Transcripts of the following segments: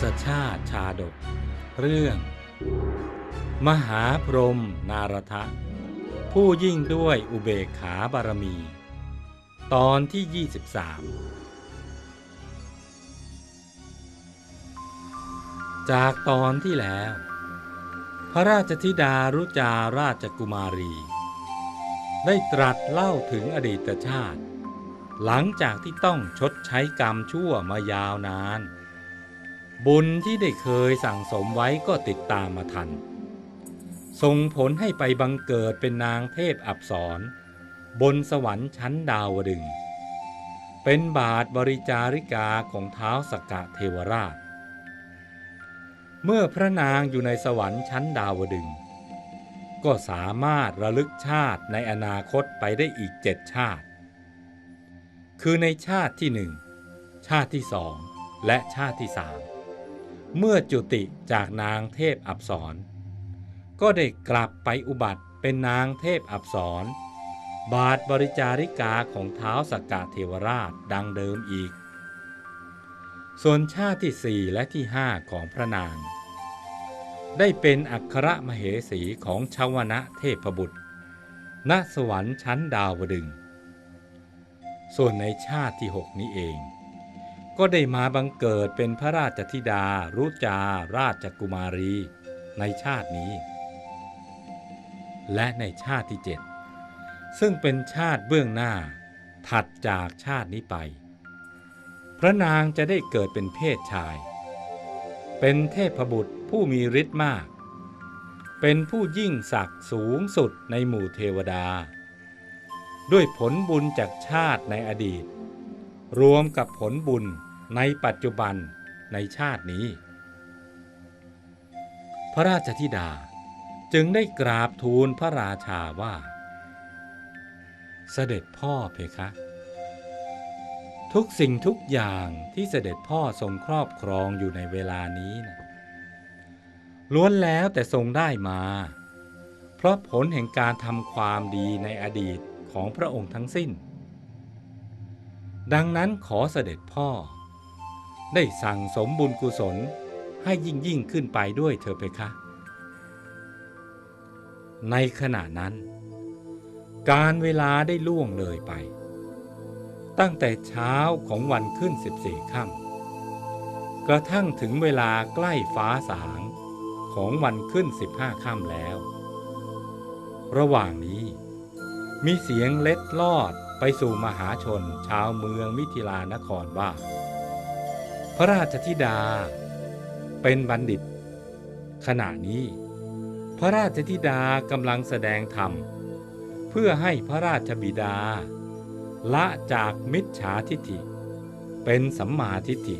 สชาติชาดก เรื่อง มหาพรหมนารทะ ผู้ยิ่งด้วยอุเบกขาบารมี ตอนที่ 23 จากตอนที่แล้ว พระราชธิดารุจาราชกุมารี ได้ตรัสเล่าถึงอดีตชาติ หลังจากที่ต้องชดใช้กรรมชั่วมายาวนาน บุญที่ได้เคยสั่งสมไว้ก็ติดตามมาทัน ส่งผลให้ไปบังเกิดเป็นนางเทพอับสรบนสวรรค์ชั้นดาวดึง เป็นบาทบริจาริกาของเท้าสกกะเทวราช เมื่อพระนางอยู่ในสวรรค์ชั้นดาวดึง ก็สามารถระลึกชาติในอนาคตไปได้อีกเจ็ดชาติ คือในชาติที่หนึ่ง ชาติที่สอง และชาติที่สาม เมื่อจุติจากนางเทพอับสรก็ได้กลับไปอุบัติเป็นนางเทพอับสรบาทบริจาริกาของเท้าสกกะเทวราชดังเดิมอีก ส่วนชาติที่สี่และที่ห้าของพระนาง ได้เป็นอัครมเหสีของชาวนะเทพบุตร ณสวรรค์ชั้นดาวดึง ส่วนในชาติที่หกนี้เอง ก็ได้มาบังเกิดเป็นพระราชธิดา รุจาราชกุมารี ในชาตินี้ และในชาติที่เจ็ดซึ่งเป็นชาติเบื้องหน้า ถัดจากชาตินี้ไป พระนางจะได้เกิดเป็นเพศชาย เป็นเทพบุตรผู้มีฤทธิ์มาก เป็นผู้ยิ่งศักดิ์สูงสุดในหมู่เทวดา ด้วยผลบุญจากชาติในอดีต รวมกับผลบุญ ในปัจจุบันในชาตินี้ พระราชธิดาจึงได้กราบทูลพระราชาว่า เสด็จพ่อเพคะ ทุกสิ่งทุกอย่างที่เสด็จพ่อทรงครอบครองอยู่ในเวลานี้นะล้วนแล้วแต่ทรงได้มา เพราะผลแห่งการทำความดีในอดีตของพระองค์ทั้งสิ้น ดังนั้นขอเสด็จพ่อ ได้สั่งสมบุญกุศลให้ยิ่งยิ่งขึ้นไปด้วยเธอเพคะ ในขณะนั้น การเวลาได้ล่วงเลยไป ตั้งแต่เช้าของวันขึ้นสิบสี่ค่ำกระทั่งถึงเวลาใกล้ฟ้าสางของวันขึ้นสิบห้าค่ำแล้ว ระหว่างนี้มีเสียงเล็ดลอดไปสู่มหาชนชาวเมืองมิถิลานครว่า พระราชธิดา เป็นบัณฑิต ขณะนี้ พระราชธิดากำลังแสดงธรรม เพื่อให้พระราชบิดา ละจากมิจฉาทิฏฐิ เป็นสัมมาทิฏฐิ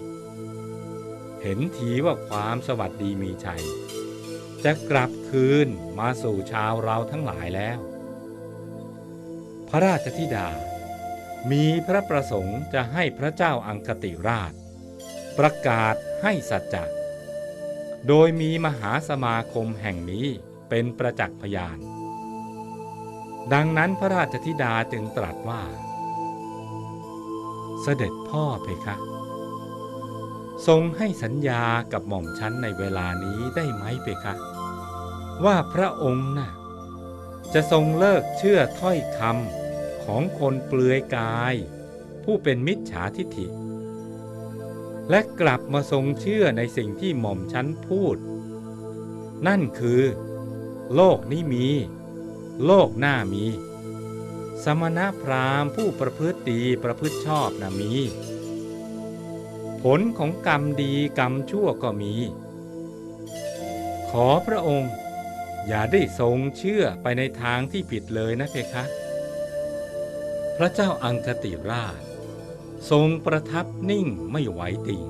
เห็นทีว่าความสวัสดีมีชัย จะกลับคืนมาสู่ชาวเราทั้งหลายแล้ว พระราชธิดามีพระประสงค์จะให้พระเจ้าอังคติราช ประกาศให้สัจจะโดยมีมหาสมาคมแห่งนี้เป็นประจักษ์พยาน ดังนั้นพระราชธิดาจึงตรัสว่า เสด็จพ่อเพคะ ทรงให้สัญญากับหม่อมชั้นในเวลานี้ได้ไหมเพคะ ว่าพระองค์น่ะจะทรงเลิกเชื่อถ้อยคำของคนเปลือยกาย ผู้เป็นมิจฉาทิฏฐิ และกลับมาทรงเชื่อในสิ่งที่หม่อมชั้นพูด นั่นคือ โลกนี้มี โลกหน้ามี สมณพราหมณ์ผู้ประพฤติดีประพฤติชอบนะมี ผลของกรรมดีกรรมชั่วก็มี ขอพระองค์ อย่าได้ทรงเชื่อไปในทางที่ผิดเลยนะเพคะ พระเจ้าอังคติราช ทรงประทับนิ่งไม่ไหวติง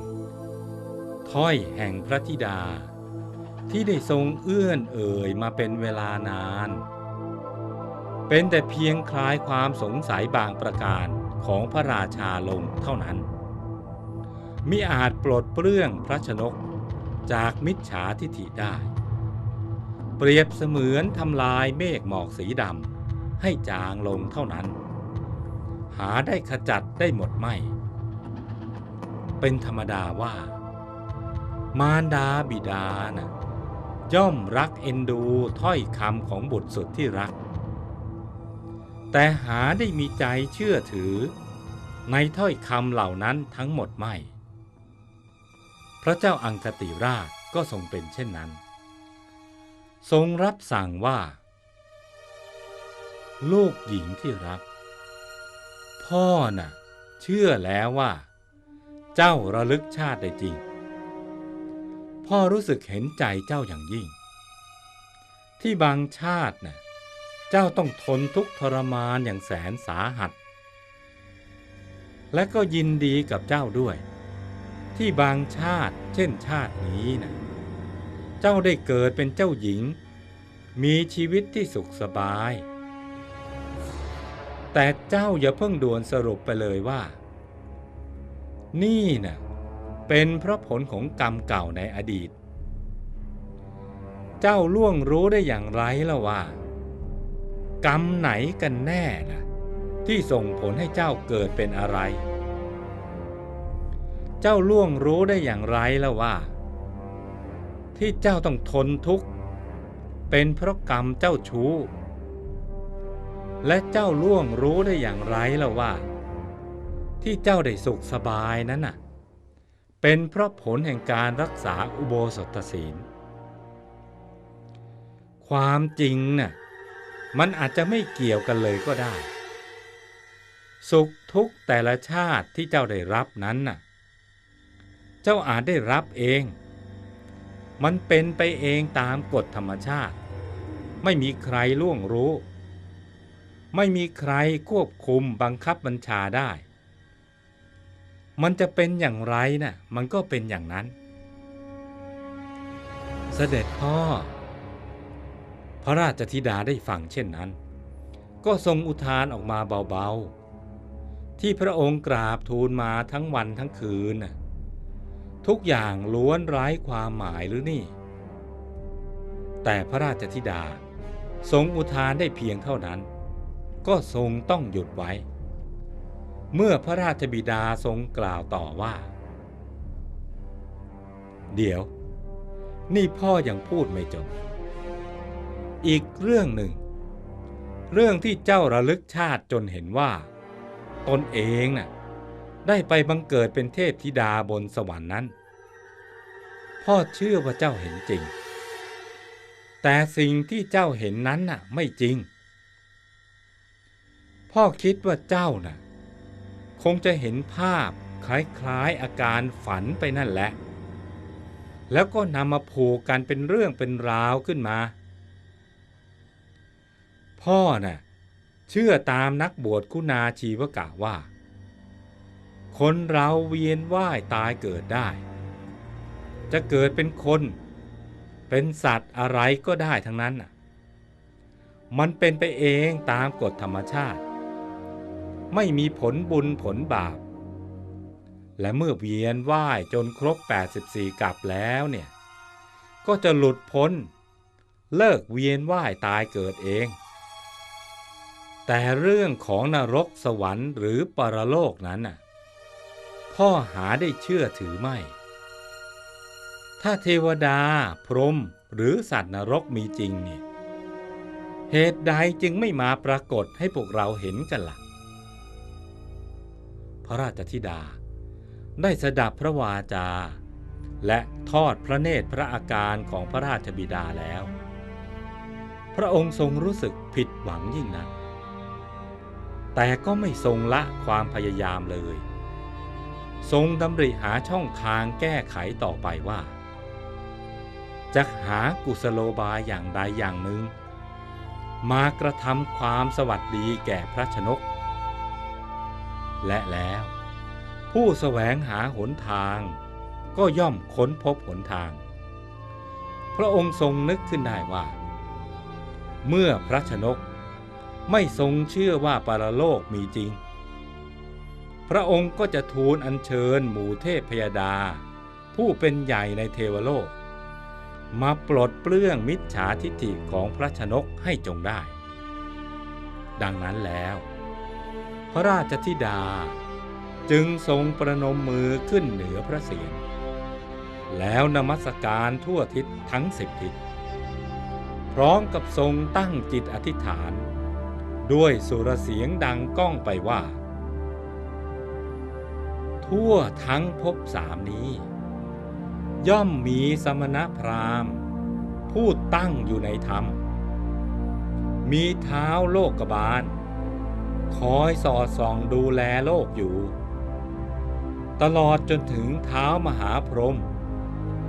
ถ้อยแห่งพระธิดา ที่ได้ทรงเอื้อนเอ่ยมาเป็นเวลานาน เป็นแต่เพียงคลายความสงสัยบางประการของพระราชาลงเท่านั้น มิอาจปลดเปลื้องพระชนกจากมิจฉาทิฐิได้ เปรียบเสมือนทำลายเมฆหมอกสีดำให้จางลงเท่านั้น หาได้ขจัดได้หมดไม่ เป็นธรรมดาว่า มารดาบิดานะ่ะย่อมรักเอ็นดูถ้อยคำของบุตรสุดที่รัก แต่หาได้มีใจเชื่อถือ ในถ้อยคำเหล่านั้นทั้งหมดไม่ พระเจ้าอังคติราชก็ทรงเป็นเช่นนั้น ทรงรับสั่งว่า ลูกหญิงที่รัก พ่อน่ะ เชื่อแล้วว่า เจ้าระลึกชาติได้จริง พ่อรู้สึกเห็นใจเจ้าอย่างยิ่ง ที่บางชาติน่ะเจ้าต้องทนทุกทรมานอย่างแสนสาหัส และก็ยินดีกับเจ้าด้วย ที่บางชาติ เช่นชาตินี้นะเจ้าได้เกิดเป็นเจ้าหญิง มีชีวิตที่สุขสบาย แต่เจ้าอย่าเพิ่งด่วนสรุปไปเลยว่า นี่นะ่ะเป็นเพราะผลของกรรมเก่าในอดีต เจ้าล่วงรู้ได้อย่างไรล่ะว่า กรรมไหนกันแน่นะที่ส่งผลให้เจ้าเกิดเป็นอะไร เจ้าล่วงรู้ได้อย่างไรล่ะว่า ที่เจ้าต้องทนทุกข์ เป็นเพราะกรรมเจ้าชู้ และเจ้าล่วงรู้ได้อย่างไรล่ะว่า ที่เจ้าได้สุขสบายนั้นน่ะ เป็นเพราะผลแห่งการรักษาอุโบสถศีล ความจริงน่ะมันอาจจะไม่เกี่ยวกันเลยก็ได้ สุขทุกข์แต่ละชาติที่เจ้าได้รับนั้นน่ะ เจ้าอาจได้รับเอง มันเป็นไปเองตามกฎธรรมชาติ ไม่มีใครล่วงรู้ ไม่มีใครควบคุมบังคับบัญชาได้ มันจะเป็นอย่างไรนะ่ะมันก็เป็นอย่างนั้น เสด็จพ่อ พระราชธิดาได้ฟังเช่นนั้น ก็ทรงอุทานออกมาเบาๆ ที่พระองค์กราบทูลมาทั้งวันทั้งคืนน่ะทุกอย่างล้วนไร้ความหมายหรือนี่ แต่พระราชธิดาทรงอุทานได้เพียงเท่านั้น ก็ทรงต้องหยุดไว้ เมื่อพระราชบิดาทรงกล่าวต่อว่า เดี๋ยว นี่พ่อยังพูดไม่จบ อีกเรื่องหนึ่ง เรื่องที่เจ้าระลึกชาติจนเห็นว่า ตนเองน่ะได้ไปบังเกิดเป็นเทพธิดาบนสวรรค์นั้น พ่อเชื่อว่าเจ้าเห็นจริง แต่สิ่งที่เจ้าเห็นนั้นน่ะไม่จริง พ่อคิดว่าเจ้าน่ะ คงจะเห็นภาพคล้ายๆอาการฝันไปนั่นแหละ แล้วก็นำมาผูกกันเป็นเรื่องเป็นราวขึ้นมา พ่อน่ะเชื่อตามนักบวชคุณาชีวกะว่า คนเราเวียนว่ายตายเกิดได้ จะเกิดเป็นคน เป็นสัตว์อะไรก็ได้ทั้งนั้นน่ะมันเป็นไปเองตามกฎธรรมชาติ ไม่มีผลบุญผลบาป และเมื่อเวียนว่ายจนครบ 84 กลับแล้วเนี่ย ก็จะหลุดพ้น เลิกเวียนว่ายตายเกิดเอง แต่เรื่องของนรกสวรรค์หรือปรโลกนั้นน่ะพ่อหาได้เชื่อถือไม่ ถ้าเทวดา พรหมหรือสัตว์นรกมีจริงเนี่ยเหตุใดจึงไม่มาปรากฏให้พวกเราเห็นกันละ่ะ พระราชธิดา ได้สดับพระวาจา และทอดพระเนตรพระอาการของพระราชบิดาแล้ว พระองค์ทรงรู้สึกผิดหวังยิ่งนัก แต่ก็ไม่ทรงละความพยายามเลย ทรงดำริหาช่องทางแก้ไขต่อไปว่าจะหากุศโลบายอย่างใดอย่างหนึ่ง มากระทำความสวัสดีแก่พระชนก และแล้ว ผู้แสวงหาหนทาง ก็ย่อมค้นพบหนทาง พระองค์ทรงนึกขึ้นได้ว่า เมื่อพระชนกไม่ทรงเชื่อว่าปรโลกมีจริง พระองค์ก็จะทูลอัญเชิญหมู่เทพพยาดา ผู้เป็นใหญ่ในเทวโลก มาปลดเปลื้องมิจฉาทิฏฐิของพระชนกให้จงได้ ดังนั้นแล้ว ระราชธิดา จึงทรงประนมมือขึ้นเหนือพระเศียรแล้วนมัสการทั่วทิศทั้งสิบทิศพร้อมกับทรงตั้งจิตอธิษฐาน ด้วยสุรเสียงดังก้องไปว่า ทั่วทั้งภพสามนี้ ย่อมมีสมณพราหมณ์ ผู้ตั้งอยู่ในธรรม มีเท้าโลกบาล คอยสอดส่องดูแลโลกอยู่ ตลอดจนถึงเท้ามหาพรหม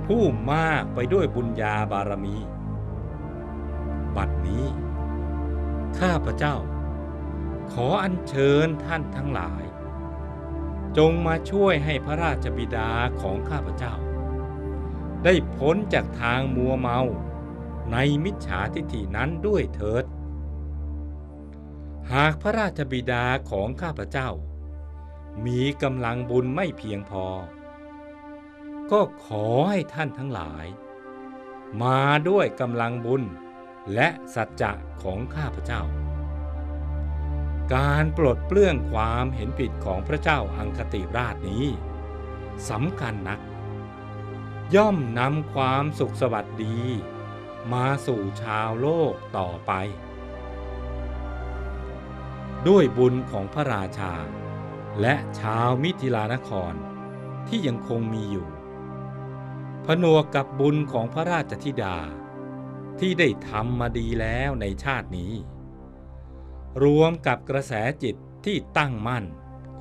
ผู้มากไปด้วยบุญญาบารมี บัดนี้ ข้าพระเจ้า ขออัญเชิญท่านทั้งหลาย จงมาช่วยให้พระราชบิดาของข้าพระเจ้า ได้พ้นจากทางมัวเมาในมิจฉาทิฏฐินั้นด้วยเถิด หากพระราชบิดาของข้าพเจ้า มีกำลังบุญไม่เพียงพอ ก็ขอให้ท่านทั้งหลาย มาด้วยกำลังบุญและสัจจะของข้าพเจ้า การปลดเปลื้องความเห็นผิดของพระเจ้าอังคติราชนี้สำคัญนัก ย่อมนำความสุขสวัสดี มาสู่ชาวโลกต่อไป ด้วยบุญของพระราชา และชาวมิถิลานครที่ยังคงมีอยู่ผนวกกับบุญของพระราชธิดา ที่ได้ทำมาดีแล้วในชาตินี้ รวมกับกระแสจิตที่ตั้งมั่น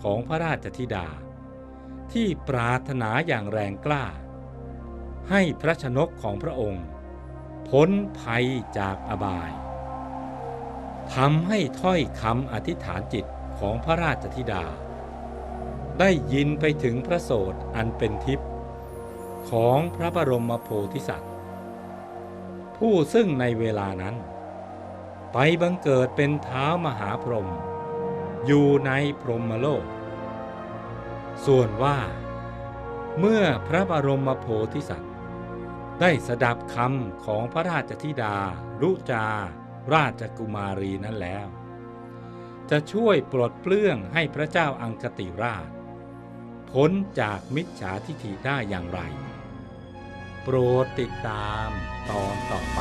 ของพระราชธิดา ที่ปรารถนาอย่างแรงกล้า ให้พระชนกของพระองค์ พ้นภัยจากอบาย ทำให้ถ้อยคำอธิษฐานจิตของพระราชธิดา ได้ยินไปถึงพระโสดอันเป็นทิพย์ของพระบรมโพธิสัตว์ ผู้ซึ่งในเวลานั้น ไปบังเกิดเป็นเท้ามหาพรหมอยู่ในพรหมโลก ส่วนว่า เมื่อพระบรมโพธิสัตว์ ได้สดับคำของพระราชธิดารุจา ราชกุมารีนั้นแล้ว จะช่วยปลดเปลื้องให้พระเจ้าอังคติราช พ้นจากมิจฉาทิฐิได้อย่างไร โปรดติดตามตอนต่อไป